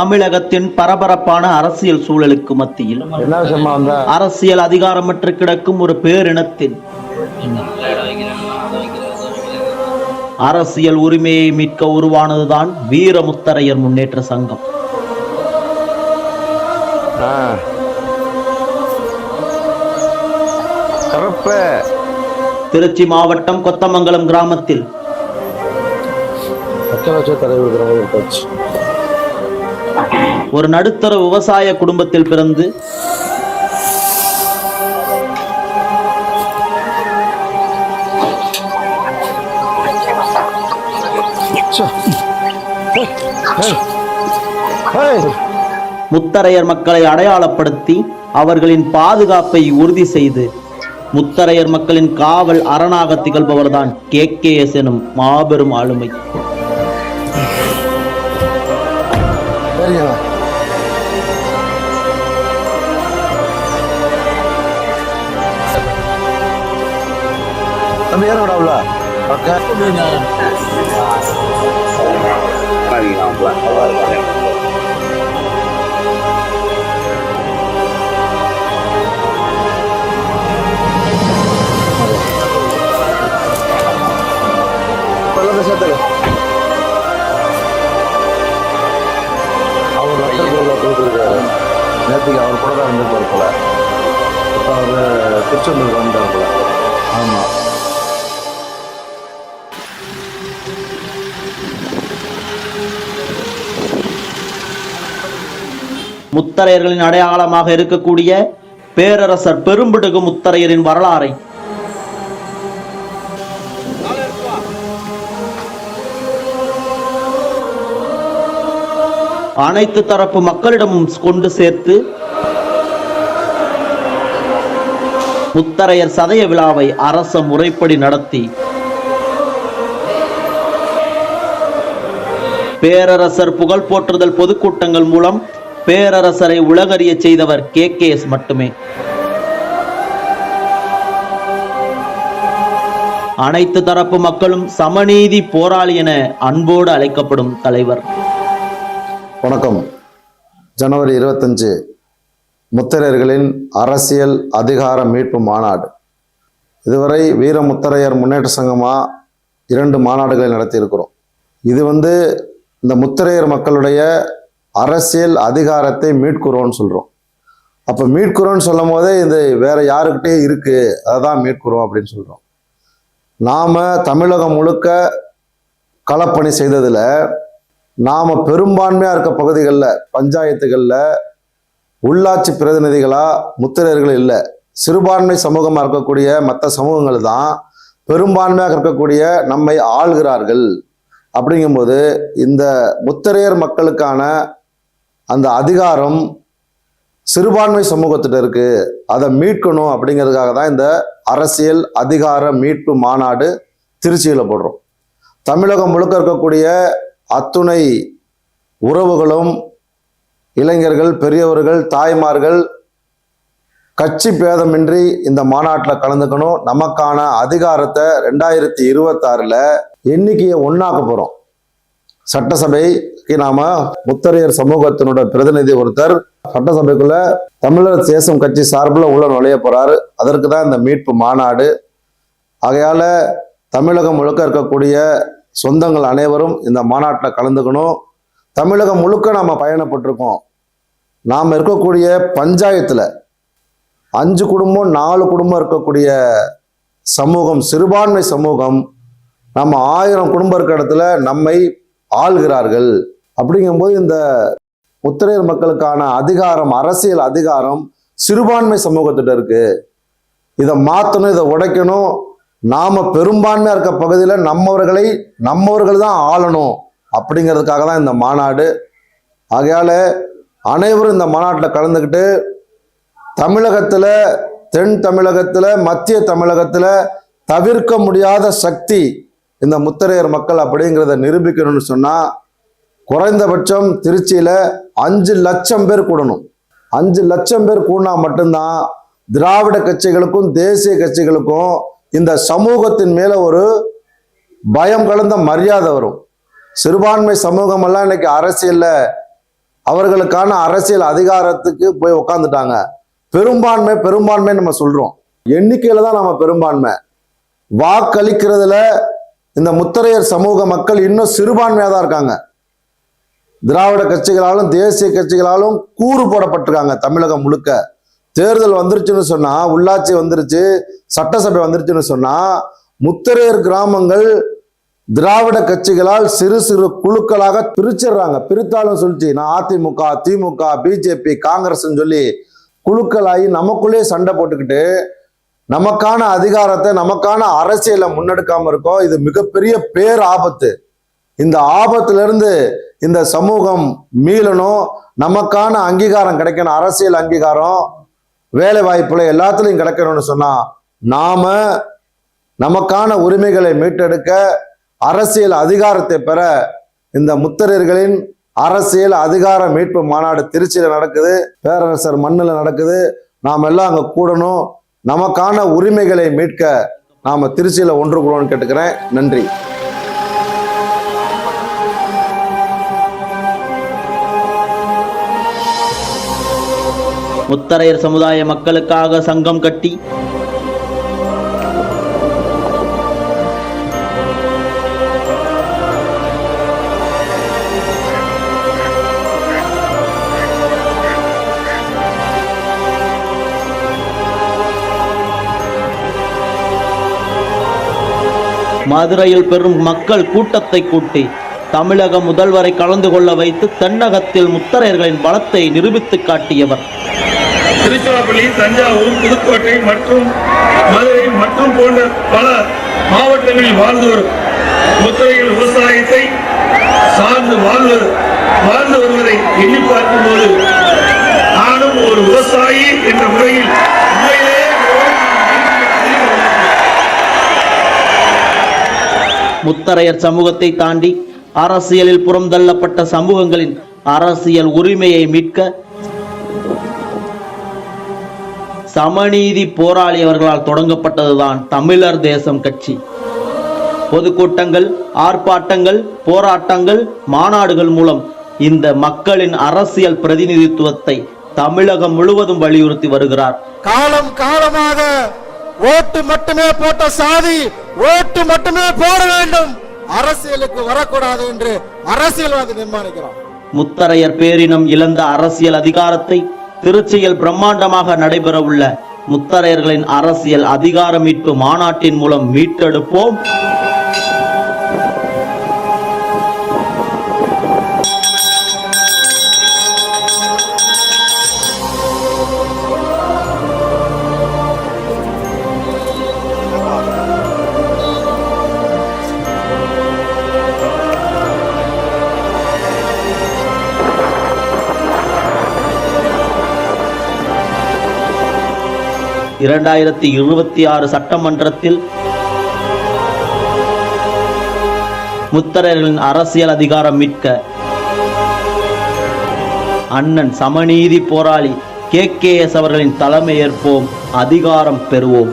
தமிழகத்தின் பரபரப்பான அரசியல் சூழலுக்கு மத்தியில் அரசியல் அதிகாரமற்று கிடக்கும் ஒரு பேரினத்தின் அரசியல் உரிமையை மீட்க உருவானதுதான் வீரமுத்தரையர் முன்னேற்ற சங்கம். திருச்சி மாவட்டம் கொத்தமங்கலம் கிராமத்தில் தலைவர் ஒரு நடுத்தர விவசாய குடும்பத்தில் பிறந்து. முத்தரையர் மக்களை அடையாளப்படுத்தி அவர்களின் பாதுகாப்பை உறுதி செய்து முத்தரையர் மக்களின் காவல் அரணாக திகழ்பவர்தான் கே கே எஸ் எனும் மாபெரும் ஆளுமை. சரிங்க தம்பி ஏற விடா உள்ள ஓகே திருச்செந்தூர் வந்தார் ஆமாம் முத்தரையர்களின் அடையாளமாக இருக்கக்கூடிய பேரரசர் பெரும்பிடுகு முத்தரையரின் வரலாறை. அனைத்து தரப்பு மக்களிடமும் கொண்டு சேர்த்து முத்தரையர் சதய விழாவை அரச முறைப்படி நடத்தி. பேரரசர் புகழ் போற்றுதல் பொதுக்கூட்டங்கள் மூலம் பேரரசரை உலகறிய செய்தவர் கே. மட்டுமே. அனைத்து தரப்பு மக்களும் சமநீதி போராளி என அன்போடு அழைக்கப்படும் தலைவர். வணக்கம். ஜனவரி இருபத்தஞ்சு முத்திரையர்களின் அரசியல் அதிகார மீட்பு மாநாடு. இதுவரை வீரமுத்தரையர் முன்னேற்ற சங்கமாக இரண்டு மாநாடுகளை நடத்தியிருக்கிறோம். இது வந்து இந்த முத்திரையர் மக்களுடைய அரசியல் அதிகாரத்தை மீட்குறோம்னு சொல்கிறோம் அப்போ மீட்குறோம்னு சொல்லும் போதே இது வேற யாருக்கிட்டே இருக்குது அதை தான் மீட்குறோம் அப்படின்னு சொல்கிறோம் நாம் தமிழகம் முழுக்க களப்பணி செய்ததில் நாம் பெரும்பான்மையாக இருக்க பகுதிகளில் பஞ்சாயத்துகளில் உள்ளாட்சி பிரதிநிதிகளா முத்திரையர்கள் இல்லை. சிறுபான்மை சமூகமாக இருக்கக்கூடிய மற்ற சமூகங்கள் தான் பெரும்பான்மையாக இருக்கக்கூடிய நம்மை ஆள்கிறார்கள். அப்படிங்கும்போது இந்த முத்திரையர் மக்களுக்கான அந்த அதிகாரம் சிறுபான்மை சமூகத்திட்ட இருக்கு. அதை மீட்கணும் அப்படிங்கிறதுக்காக தான் இந்த அரசியல் அதிகார மீட்பு மாநாடு திருச்சியில் போடுறோம். தமிழகம் முழுக்க இருக்கக்கூடிய அத்துணை உறவுகளும் இளைஞர்கள் பெரியவர்கள் தாய்மார்கள் கட்சி பேதமின்றி இந்த மாநாட்டில் கலந்துக்கணும். நமக்கான அதிகாரத்தை ரெண்டாயிரத்தி இருபத்தாறில் எண்ணிக்கையை ஒன்றாக்க போகிறோம் சட்டசபைக்கு நாம முத்தரையர் சமூகத்தினோட பிரதிநிதி ஒருத்தர். சட்டசபைக்குள்ள தமிழர் தேசம் கட்சி சார்பில் உள்ள நுழைய போறாரு. அதற்கு தான் இந்த மீட்பு மாநாடு. ஆகையால தமிழகம் முழுக்க இருக்கக்கூடிய சொந்தங்கள் அனைவரும் இந்த மாநாட்டில் கலந்துக்கணும். தமிழகம் முழுக்க நாம் பயணப்பட்டிருக்கோம். நாம் இருக்கக்கூடிய பஞ்சாயத்தில் அஞ்சு குடும்பம் நாலு குடும்பம் இருக்கக்கூடிய சமூகம் சிறுபான்மை சமூகம் நம்ம ஆயிரம் குடும்பம் இருக்க இடத்துல நம்மை ஆள்கிறார்கள். அப்படிங்கும்போது இந்த முத்திரையர் மக்களுக்கான அதிகாரம் அரசியல் அதிகாரம் சிறுபான்மை சமூகத்திட்ட இருக்கு. இதை மாற்றணும் இதை உடைக்கணும். நாம பெரும்பான்மையா இருக்க பகுதியில் நம்மவர்களை நம்மவர்கள் தான் ஆளணும். அப்படிங்கிறதுக்காக தான் இந்த மாநாடு. ஆகையால் அனைவரும் இந்த மாநாட்டில் கலந்துக்கிட்டு தமிழகத்தில் தென் தமிழகத்தில் மத்திய தமிழகத்தில் தவிர்க்க முடியாத சக்தி இந்த முத்தரையர் மக்கள் அப்படிங்கிறத நிரூபிக்கணும்னு சொன்னால் குறைந்தபட்சம் திருச்சியில் அஞ்சு லட்சம் பேர் கூடணும். அஞ்சு லட்சம் பேர் கூடினா மட்டும்தான் திராவிட கட்சிகளுக்கும் தேசிய கட்சிகளுக்கும் இந்த சமூகத்தின் மேலே ஒரு பயம் கலந்த மரியாதை வரும். சிறுபான்மை சமூகமெல்லாம் இன்னைக்கு அரசியல்ல அவர்களுக்கான அரசியல் அதிகாரத்துக்கு போய் உக்காந்துட்டாங்க. பெரும்பான்மை பெரும்பான்மை நம்ம சொல்றோம். எண்ணிக்கையில தான் நம்ம பெரும்பான்மை. வாக்களிக்கிறதுல இந்த முத்தரையர் சமூக மக்கள் இன்னும் சிறுபான்மையாக தான் இருக்காங்க. திராவிட கட்சிகளாலும் தேசிய கட்சிகளாலும் கூறு போடப்பட்டிருக்காங்க தமிழகம் முழுக்க. தேர்தல் வந்துருச்சுன்னு சொன்னா உள்ளாட்சி வந்துருச்சு சட்டசபை வந்துருச்சுன்னு சொன்னா முத்தரையர் கிராமங்கள் திராவிட கட்சிகளால் சிறு சிறு குழுக்களாக பிரிச்சிடுறாங்க. பிரித்தாலும் சொல்லிச்சு நான் அதிமுக திமுக பிஜேபி காங்கிரஸ்ன்னு சொல்லி குழுக்களாகி நமக்குள்ளே சண்டை போட்டுக்கிட்டு நமக்கான அதிகாரத்தை நமக்கான அரசியலை முன்னெடுக்காம இருக்கோம். இது மிகப்பெரிய பேர் ஆபத்து. இந்த ஆபத்திலிருந்து இந்த சமூகம் மீளணும். நமக்கான அங்கீகாரம் கிடைக்கணும். அரசியல் அங்கீகாரம் வேலை வாய்ப்புல எல்லாத்துலையும் கிடைக்கணும்னு சொன்னா நாம நமக்கான உரிமைகளை மீட்டெடுக்க அரசியல் அதிகாரத்தை பெற இந்த முத்தரர்களின் அரசியல் அதிகார மீட்பு மாநாடு திருச்சியில நடக்குது பேரரசர் மண்ணில் நடக்குது. நாம் எல்லாம் அங்க கூடணும். நமக்கான உரிமைகளை மீட்க நாம திருச்சியில ஒன்று கூடணும்னு கேட்டுக்கிறேன். நன்றி. முத்தரையர் சமுதாய மக்களுக்காக சங்கம் கட்டி மதுரையில் பெரும் மக்கள் கூட்டத்தை கூட்டி தமிழக முதல்வரை கலந்து கொள்ள வைத்து தென்னகத்தில் முத்தரையர்களின் பலத்தை நிரூபித்து காட்டியவர். திருச்சிராப்பள்ளி தஞ்சாவூர் புதுக்கோட்டை மற்றும் மதுரை மற்றும் போன்ற பல மாவட்டங்களில் வாழ்ந்து வரும் முத்திரையில் விவசாயத்தை சார்ந்து வாழ்வது வாழ்ந்து வருவதை எண்ணி பார்க்கும்போது நானும் ஒரு விவசாயி என்ற முறையில் முத்தரையர் சமூகத்தை தாண்டி அரசியலில் புறந்தள்ளப்பட்ட சமூகங்களின் அரசியல் உரிமையை மீட்க சமநீதி போராளி அவர்களால் தொடங்கப்பட்டதுதான் தமிழர் தேசம் கட்சி. பொதுக்கூட்டங்கள் ஆர்ப்பாட்டங்கள் போராட்டங்கள் மாநாடுகள் மூலம் இந்த மக்களின் அரசியல் பிரதிநிதித்துவத்தை தமிழகம் முழுவதும் வலியுறுத்தி வருகிறார். காலம் காலமாக ஓட்டு மட்டுமே போட்ட சாதி ஓட்டு மட்டுமே போட வேண்டும். அரசியலுக்கு வரக்கூடாது என்று அரசியல்வாதி நிர்மாணிக்கிறோம் முத்தரையர் பேரினம் இழந்த அரசியல் அதிகாரத்தை திருச்சியில் பிரம்மாண்டமாக நடைபெறவுள்ள முத்தரையர்களின் அரசியல் அதிகார மீட்பு மாநாட்டின் மூலம் மீட்டெடுப்போம். இரண்டாயிரத்தி இருபத்தி ஆறு சட்டமன்றத்தில் முத்தரையர்களின் அரசியல் அதிகாரம் மீட்க அண்ணன் சமநீதி போராளி கே கே எஸ் அவர்களின் தலைமை ஏற்போம் அதிகாரம் பெறுவோம்.